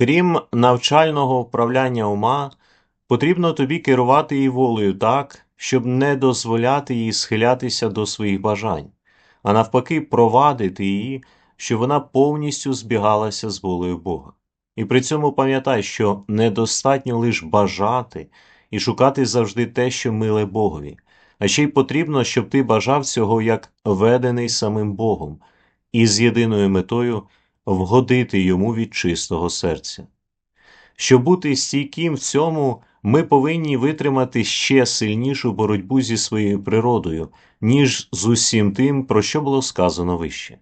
Крім навчального вправляння ума, потрібно тобі керувати її волею так, щоб не дозволяти їй схилятися до своїх бажань, а навпаки, провадити її, щоб вона повністю збігалася з волею Бога. І при цьому пам'ятай, що недостатньо лише бажати і шукати завжди те, що миле Богові, а ще й потрібно, щоб ти бажав цього як ведений самим Богом, і з єдиною метою вгодити йому від чистого серця. Щоб бути стійким в цьому, ми повинні витримати ще сильнішу боротьбу зі своєю природою, ніж з усім тим, про що було сказано вище.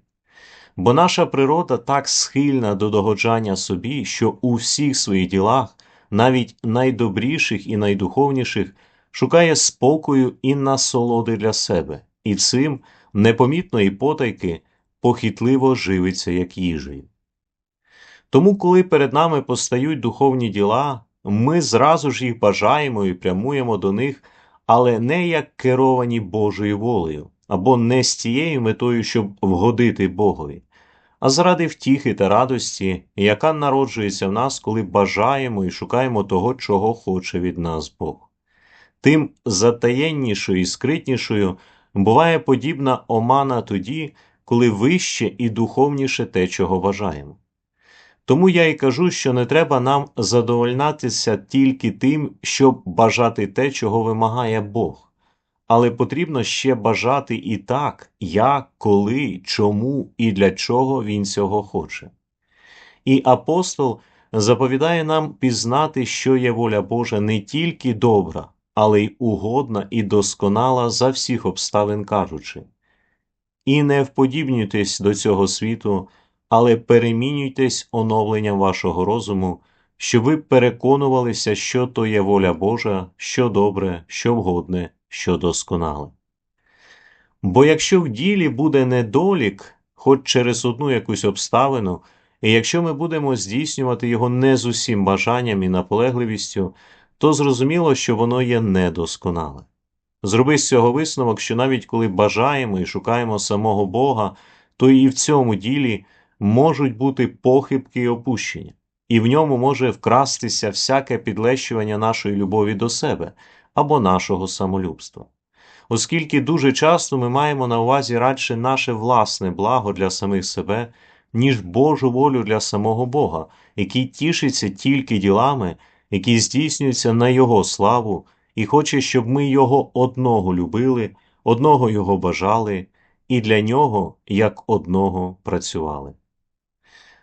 Бо наша природа так схильна до догоджання собі, що у всіх своїх ділах, навіть найдобріших і найдуховніших, шукає спокою і насолоди для себе, і цим непомітно і потайки похитливо живиться як їжею. Тому, коли перед нами постають духовні діла, ми зразу ж їх бажаємо і прямуємо до них, але не як керовані Божою волею, або не з тією метою, щоб вгодити Богові, а заради втіхи та радості, яка народжується в нас, коли бажаємо і шукаємо того, чого хоче від нас Бог. Тим затаєннішою і скритнішою буває подібна омана тоді, коли вище і духовніше те, чого бажаємо. Тому я й кажу, що не треба нам задовольнатися тільки тим, щоб бажати те, чого вимагає Бог, але потрібно ще бажати і так, як, коли, чому і для чого Він цього хоче. І апостол заповідає нам пізнати, що є воля Божа не тільки добра, але й угодна і досконала за всіх обставин кажучи. І не вподібнюйтесь до цього світу, але перемінюйтесь оновленням вашого розуму, щоб ви переконувалися, що то є воля Божа, що добре, що вгодне, що досконале. Бо якщо в ділі буде недолік, хоч через одну якусь обставину, і якщо ми будемо здійснювати його не з усім бажанням і наполегливістю, то зрозуміло, що воно є недосконале. Зроби з цього висновок, що навіть коли бажаємо і шукаємо самого Бога, то і в цьому ділі можуть бути похибки і опущення, і в ньому може вкрастися всяке підлещування нашої любові до себе або нашого самолюбства. Оскільки дуже часто ми маємо на увазі радше наше власне благо для самих себе, ніж Божу волю для самого Бога, який тішиться тільки ділами, які здійснюються на Його славу, і хоче, щоб ми Його одного любили, одного Його бажали, і для нього як одного працювали.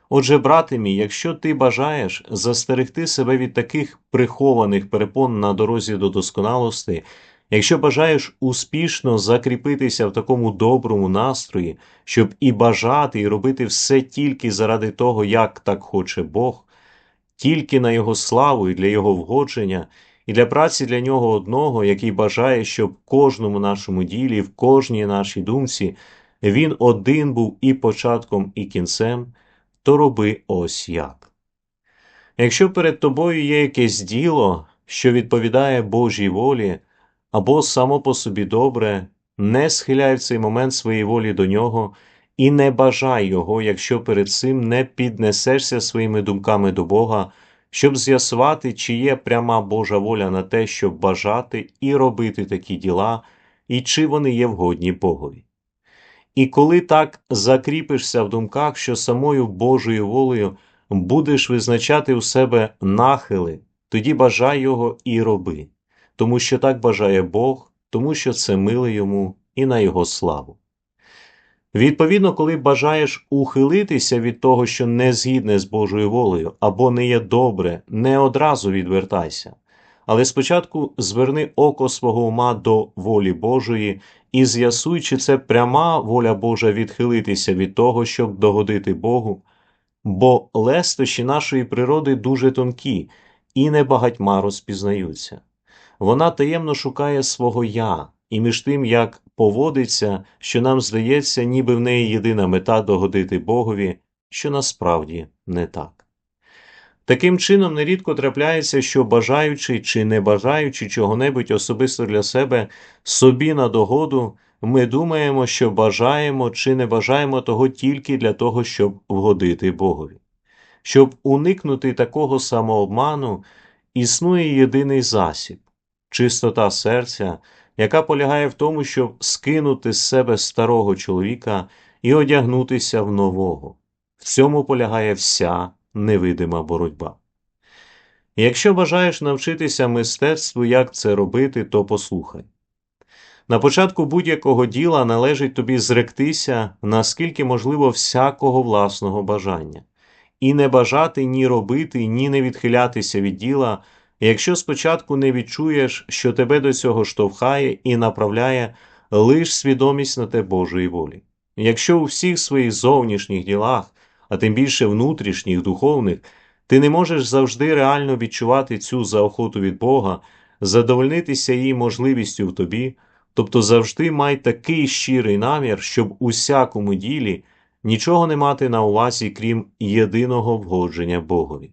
Отже, брате мій, якщо ти бажаєш застерегти себе від таких прихованих перепон на дорозі до досконалості, якщо бажаєш успішно закріпитися в такому доброму настрої, щоб і бажати, і робити все тільки заради того, як так хоче Бог, тільки на Його славу і для Його вгодження, і для праці для нього одного, який бажає, щоб в кожному нашому ділі, в кожній нашій думці він один був і початком, і кінцем то роби ось як. Якщо перед тобою є якесь діло, що відповідає Божій волі, або само по собі добре, не схиляй в цей момент своєї волі до нього і не бажай його, якщо перед цим не піднесешся своїми думками до Бога, щоб з'ясувати, чи є пряма Божа воля на те, щоб бажати і робити такі діла, і чи вони є вгодні Богові. І коли так закріпишся в думках, що самою Божою волею будеш визначати у себе нахили, тоді бажай його і роби, тому що так бажає Бог, тому що це миле йому і на Його славу. Відповідно, коли бажаєш ухилитися від того, що не згідне з Божою волею, або не є добре, не одразу відвертайся, але спочатку зверни око свого ума до волі Божої і з'ясуй, чи це пряма воля Божа відхилитися від того, щоб догодити Богу, бо лестощі нашої природи дуже тонкі і небагатьма розпізнаються. Вона таємно шукає свого я, і між тим, як поводиться, що нам здається, ніби в неї єдина мета догодити Богові, що насправді не так. Таким чином, нерідко трапляється, що бажаючи чи не бажаючи чого-небудь особисто для себе собі на догоду, ми думаємо, що бажаємо чи не бажаємо того тільки для того, щоб вгодити Богові. Щоб уникнути такого самообману, існує єдиний засіб чистота серця, яка полягає в тому, щоб скинути з себе старого чоловіка і одягнутися в нового. В цьому полягає вся невидима боротьба. Якщо бажаєш навчитися мистецтву, як це робити, то послухай. На початку будь-якого діла належить тобі зректися, наскільки можливо, всякого власного бажання, і не бажати ні робити, ні не відхилятися від діла, якщо спочатку не відчуєш, що тебе до цього штовхає і направляє лиш свідомість на те Божої волі. Якщо у всіх своїх зовнішніх ділах, а тим більше внутрішніх, духовних, ти не можеш завжди реально відчувати цю заохоту від Бога, задовольнитися її можливістю в тобі, тобто завжди май такий щирий намір, щоб у всякому ділі нічого не мати на увазі, крім єдиного вгодження Богові.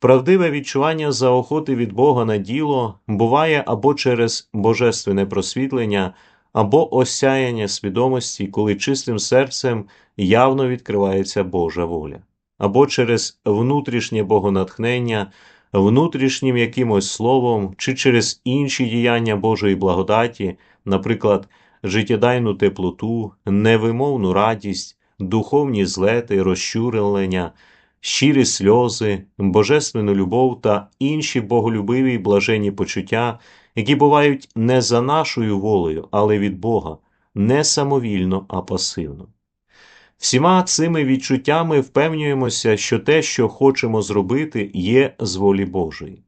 Правдиве відчування заохоти від Бога на діло буває або через божественне просвітлення, або осяяння свідомості, коли чистим серцем явно відкривається Божа воля, або через внутрішнє богонатхнення, внутрішнім якимось словом, чи через інші діяння Божої благодаті, наприклад, життєдайну теплоту, невимовну радість, духовні злети, розчурення, щирі сльози, божественну любов та інші боголюбиві й блаженні почуття, які бувають не за нашою волею, але від Бога, не самовільно, а пасивно. Всіма цими відчуттями впевнюємося, що те, що хочемо зробити, є з волі Божої.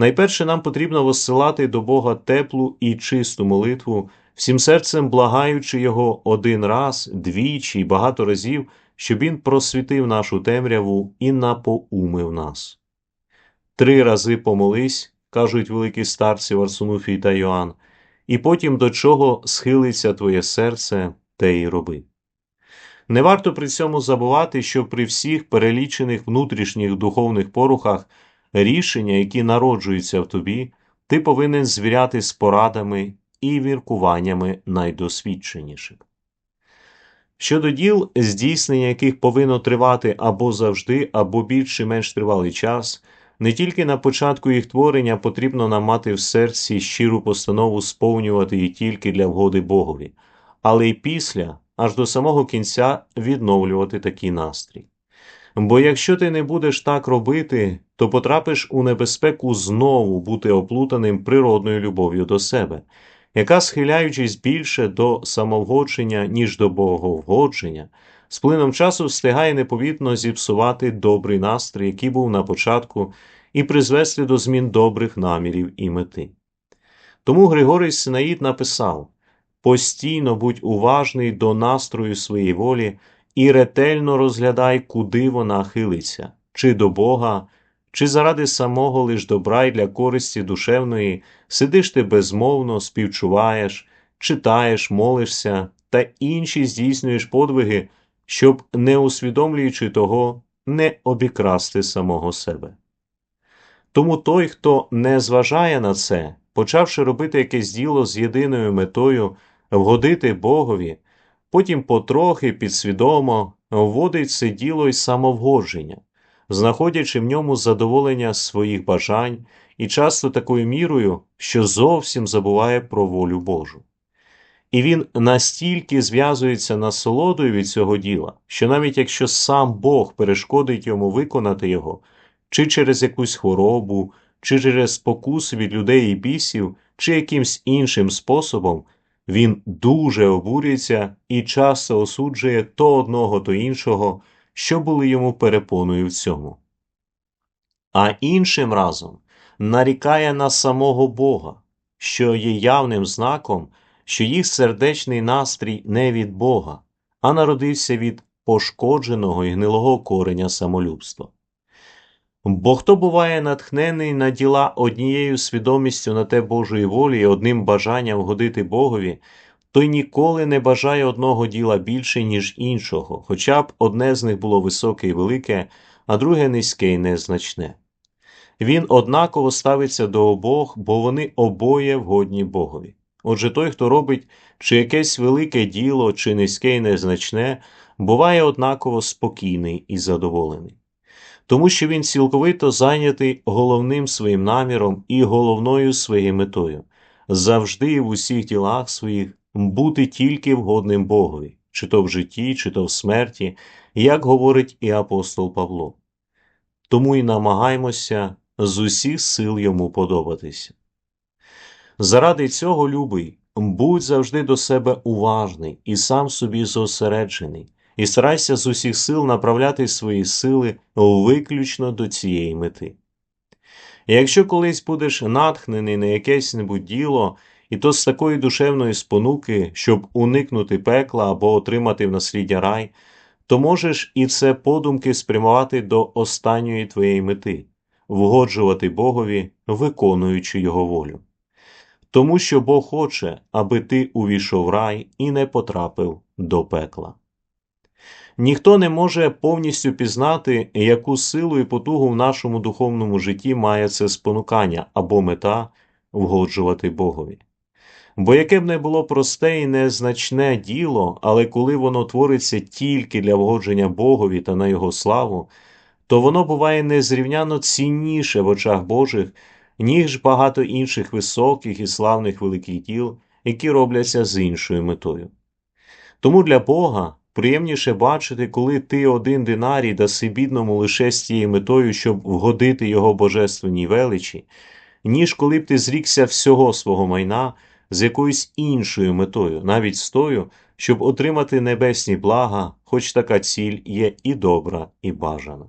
Найперше нам потрібно висилати до Бога теплу і чисту молитву, всім серцем благаючи Його один раз, двічі і багато разів, щоб Він просвітив нашу темряву і напоумив нас. Три рази помолись, кажуть великі старці Варсунуфій та Йоанн, і потім до чого схилиться твоє серце, те й роби. Не варто при цьому забувати, що при всіх перелічених внутрішніх духовних порухах рішення, які народжуються в тобі, ти повинен звіряти з порадами і міркуваннями найдосвідченіших. Щодо діл, здійснення яких повинно тривати або завжди, або більш чи менш тривалий час, не тільки на початку їх творення потрібно нам мати в серці щиру постанову сповнювати її тільки для вгоди Богові, але й після, аж до самого кінця відновлювати такий настрій. Бо якщо ти не будеш так робити, то потрапиш у небезпеку знову бути оплутаним природною любов'ю до себе, яка, схиляючись більше до самовгодження, ніж до боговгодження, з плином часу встигає непомітно зіпсувати добрий настрій, який був на початку, і призвести до змін добрих намірів і мети. Тому Григорій Синаїд написав постійно будь уважний до настрою своєї волі і ретельно розглядай, куди вона хилиться, чи до Бога, чи заради самого лиш добра й для користі душевної сидиш ти безмовно, співчуваєш, читаєш, молишся та інші здійснюєш подвиги, щоб, не усвідомлюючи того, не обікрасти самого себе. Тому той, хто не зважає на це, почавши робити якесь діло з єдиною метою вгодити Богові, потім потрохи підсвідомо вводить це діло й самовгодження, знаходячи в ньому задоволення своїх бажань і часто такою мірою, що зовсім забуває про волю Божу. І він настільки зв'язується насолодою від цього діла, що навіть якщо сам Бог перешкодить йому виконати його, чи через якусь хворобу, чи через спокуси від людей і бісів, чи якимсь іншим способом, він дуже обурюється і часто осуджує то одного, то іншого, що були йому перепоною в цьому. А іншим разом нарікає на самого Бога, що є явним знаком, що їх сердечний настрій не від Бога, а народився від пошкодженого і гнилого кореня самолюбства. Бо хто буває натхнений на діла однією свідомістю на те Божої волі і одним бажанням вгодити Богові, той ніколи не бажає одного діла більше, ніж іншого, хоча б одне з них було високе і велике, а друге низьке і незначне. Він однаково ставиться до обох, бо вони обоє вгодні Богові. Отже той, хто робить чи якесь велике діло, чи низьке і незначне, буває однаково спокійний і задоволений, тому що він цілковито зайнятий головним своїм наміром і головною своєю метою завжди і в усіх ділах своїх бути тільки вгодним Богові, чи то в житті, чи то в смерті, як говорить і апостол Павло. Тому й намагаймося з усіх сил йому подобатися. Заради цього, любий, будь завжди до себе уважний і сам собі зосереджений, і старайся з усіх сил направляти свої сили виключно до цієї мети. І якщо колись будеш натхнений на якесь небудь діло, і то з такої душевної спонуки, щоб уникнути пекла або отримати в насліддя рай, то можеш і це подумки спрямувати до останньої твоєї мети, вгоджувати Богові, виконуючи Його волю. Тому що Бог хоче, аби ти увійшов рай і не потрапив до пекла. Ніхто не може повністю пізнати, яку силу і потугу в нашому духовному житті має це спонукання або мета вгоджувати Богові. Бо яке б не було просте і незначне діло, але коли воно твориться тільки для вгодження Богові та на Його славу, то воно буває незрівняно цінніше в очах Божих, ніж багато інших високих і славних великих діл, які робляться з іншою метою. Тому для Бога приємніше бачити, коли ти один динарій даси бідному лише з тією метою, щоб вгодити його божественній величі, ніж коли б ти зрікся всього свого майна з якоюсь іншою метою, навіть з тою, щоб отримати небесні блага, хоч така ціль є і добра, і бажана.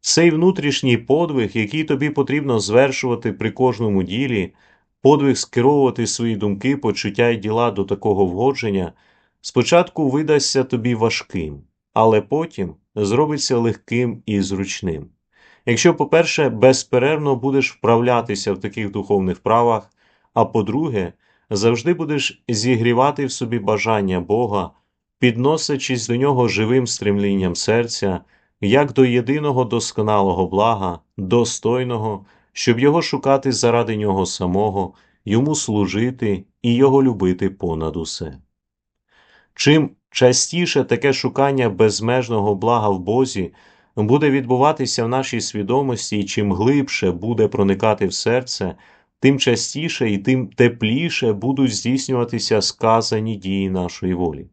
Цей внутрішній подвиг, який тобі потрібно звершувати при кожному ділі, подвиг скеровувати свої думки, почуття і діла до такого вгодження, спочатку видасться тобі важким, але потім зробиться легким і зручним. Якщо, по-перше, безперервно будеш вправлятися в таких духовних правах, а по-друге, завжди будеш зігрівати в собі бажання Бога, підносячись до нього живим стремлінням серця, як до єдиного досконалого блага, достойного, щоб його шукати заради нього самого, йому служити і його любити понад усе. Чим частіше таке шукання безмежного блага в Бозі буде відбуватися в нашій свідомості, і чим глибше буде проникати в серце, тим частіше і тим тепліше будуть здійснюватися сказані дії нашої волі,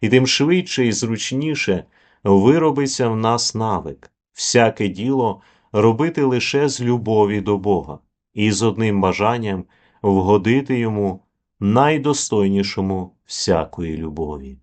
і тим швидше і зручніше виробиться в нас навик, всяке діло робити лише з любові до Бога і з одним бажанням вгодити йому найдостойнішому всякої любові.